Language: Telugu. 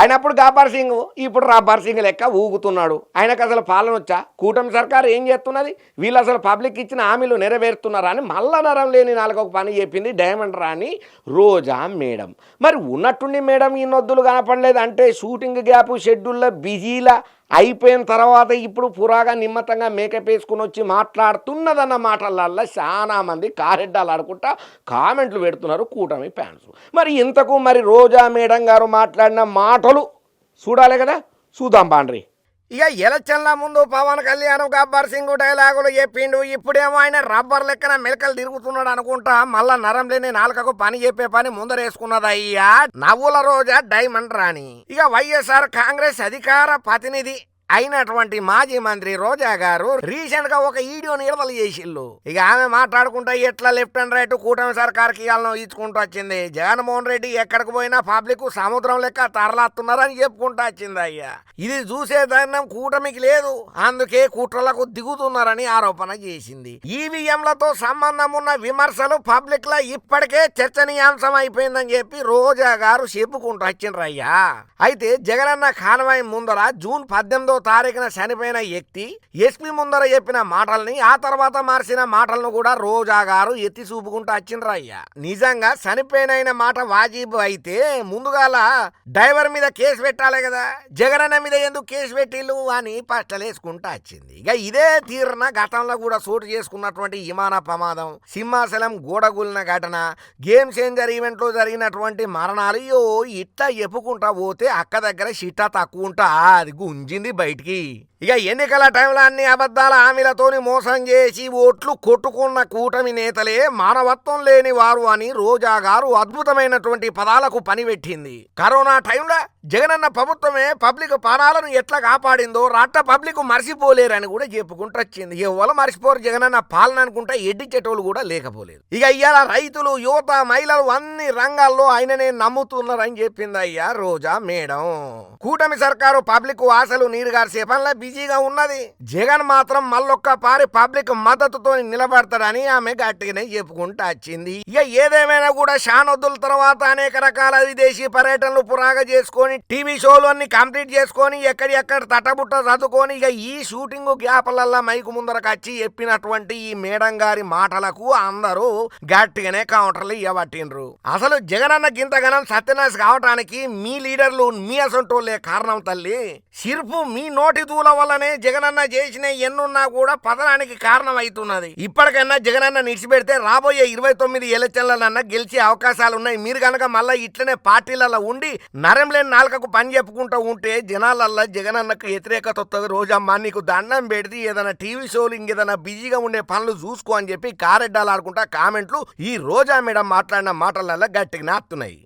ఆయన అప్పుడు గాపార్ సింగ్ ఇప్పుడు రాబార్ సింగ్ లెక్క ఊగుతున్నాడు. ఆయనకు అసలు పాలన వచ్చా? కూటమి సర్కారు ఏం చేస్తున్నది? వీళ్ళు అసలు పబ్లిక్ ఇచ్చిన హామీలు నెరవేరుతున్నారా అని మళ్ళా నరం లేని నాలుగొక పని చెప్పింది డైమండ్ రాణి రోజా మేడం. మరి ఉన్నట్టుండి మేడం ఈ నొద్దులు కనపడలేదు అంటే షూటింగ్ గ్యాప్ షెడ్యూల్లో బిజీలా అయిపోయిన తర్వాత ఇప్పుడు పురాగా నిమ్మతంగా మేకప్ వేసుకుని వచ్చి మాట్లాడుతున్నదన్న మాటలల్లో చాలా మంది కారెడ్డాలు ఆడుకుంటా కామెంట్లు పెడుతున్నారు కూటమి ఫ్యాన్స్. మరి ఇంతకు మరి రోజా మేడం గారు మాట్లాడిన మాటలు చూడాలి కదా? చూద్దాం బాండ్రి ఇక ఎలక్షన్ల ముందు పవన్ కళ్యాణ్ గబ్బర్ సింగ్ డైలాగులు చెప్పిండు. ఇప్పుడేమో ఆయన రబ్బర్ లెక్కన మెలకలు తిరుగుతున్నాడు అనుకుంటా. మళ్ళా నరం లేని నాలుకకు పని చెప్పే పని ముందరేసుకున్నది అయ్యా నవ్వుల రోజా డైమండ్ రాణి. ఇక వైఎస్ఆర్ కాంగ్రెస్ అధికార ప్రతినిధి అయినటువంటి మాజీ మంత్రి రోజా గారు రీసెంట్గా ఒక వీడియోని విడుదల చేసిల్లు ఇక ఆమె మాట్లాడుకుంటా ఎట్లా లెఫ్ట్ అండ్ రైట్ కూటమి సర్కార్కి ఇవ్వాలను ఇచ్చుకుంటూ వచ్చింది. జగన్మోహన్ రెడ్డి ఎక్కడికి పోయినా పబ్లిక్ సముద్రం లెక్క తరలాస్తున్నారని చెప్పుకుంటూ వచ్చింది అయ్యా. ఇది చూసే ధైర్యం కూటమికి లేదు. అందుకే కుట్రలకు దిగుతున్నారని ఆరోపణ చేసింది. ఈవీఎంలతో సంబంధం ఉన్న విమర్శలు పబ్లిక్లో ఇప్పటికే చర్చనీయాంశం అయిపోయిందని చెప్పి రోజా గారు చెప్పుకుంటూ వచ్చిండ్రయ్యా. అయితే జగనన్న కానవాయి ముందర జూన్ పద్దెనిమిదో తారీఖున చనిపోయిన వ్యక్తి ఎస్పీ ముందర చెప్పిన మాటల్ని ఆ తర్వాత మార్చిన మాటలను కూడా రోజా గారు ఎత్తి చూపుకుంటూ వచ్చిండ్రయ్యా నిజంగా చనిపోయిన మాట వాజీబు అయితే ముందుగాల డ్రైవర్ మీద కేసు పెట్టాలి కదా జగనన్న మీద ఎందుకు కేసు పెట్టిల్లు అని పష్టలేసుకుంటూ వచ్చింది. ఇక ఇదే తీరున గతంలో కూడా చోటు చేసుకున్నటువంటి విమాన ప్రమాదం సింహాచలం గోడగులిన ఘటన గేమ్ చేంజర్ ఈవెంట్లో జరిగినటువంటి మరణాలు అయ్యో ఇట్లా చెప్పుకుంటా పోతే అక్క దగ్గర షిట్టా తక్కువ ఉంటా అది గుంజింది బయటికి. ఇక ఎన్నికల టైంలో అన్ని అబద్ధాల హామీలతోని మోసం చేసి ఓట్లు కొట్టుకున్న కూటమి నేతలే మానవత్వం లేని వారు అని రోజా గారు అద్భుతమైనటువంటి పదాలకు పనిపెట్టింది. కరోనా టైంలో జగనన్న ప్రభుత్వమే పబ్లిక్ ప్రాణాలను ఎట్లా కాపాడిందో రాష్ట్ర పబ్లిక్ మర్చిపోలేరని కూడా చెప్పుకుంటూ వచ్చింది. ఎవరు మర్చిపోరు జగనన్న పాలన అనుకుంటా ఎడ్డి కూడా లేకపోలేదు. ఇక ఇవాళ రైతులు యువత మహిళలు అన్ని రంగాల్లో ఆయననే నమ్ముతున్నారని చెప్పింది అయ్యా రోజా మేడం. కూటమి సర్కారు పబ్లిక్ ఆశలు నీరు పనిలో బిజీగా ఉన్నది. జగన్ మాత్రం మళ్ళొక్క పారి పబ్లిక్ మద్దతుతో నిలబడతాడని ఆమె గట్టిగానే చెప్పుకుంటూ వచ్చింది. ఇక ఏదేమైనా కూడా షానొద్దుల తర్వాత అనేక రకాల విదేశీ పర్యటనలు పురాగా చేసుకొని టీవీ షోలు అన్ని కంప్లీట్ చేసుకొని ఎక్కడెక్కడ తటబుట్ట చదువుకొని ఇక ఈ షూటింగ్ గ్యాప్లల్లా మైకు ముందరకు వచ్చి చెప్పినటువంటి ఈ మేడం గారి మాటలకు అందరూ గట్టిగానే కౌంటర్లు ఇవ్వబట్టిండ్రు అసలు జగనన్న గింతగనం సత్యనాశ కావటానికి మీ లీడర్లు మీ అసంటోళ్ళే కారణం తల్లి. సిర్పు మీ నోటి దూల వల్లనే జగనన్న చేసిన ఎన్నున్నా కూడా పతనానికి కారణం అవుతున్నది ఇప్పటికైనా జగనన్న నిడిచిపెడితే రాబోయే ఇరవై తొమ్మిది ఎలక్షన్లన్నా గెలిచే అవకాశాలు ఉన్నాయి మీరు కనుక మళ్ళీ ఇట్లనే పార్టీలలో ఉండి నరం లేని నాలుకకు పని చెప్పుకుంటూ ఉంటే జనాలల్లా జగనన్నకు వ్యతిరేకత వస్తుంది రోజమ్మా నీకు దండం పెడితే ఏదైనా టీవీ షోలు ఇంకేదైనా బిజీగా ఉండే పనులు చూసుకో అని చెప్పి కారెడ్డాలు ఆడుకుంటా కామెంట్లు ఈ రోజా మేడం మాట్లాడిన మాటలల్లా గట్టిగా నాపుతున్నాయి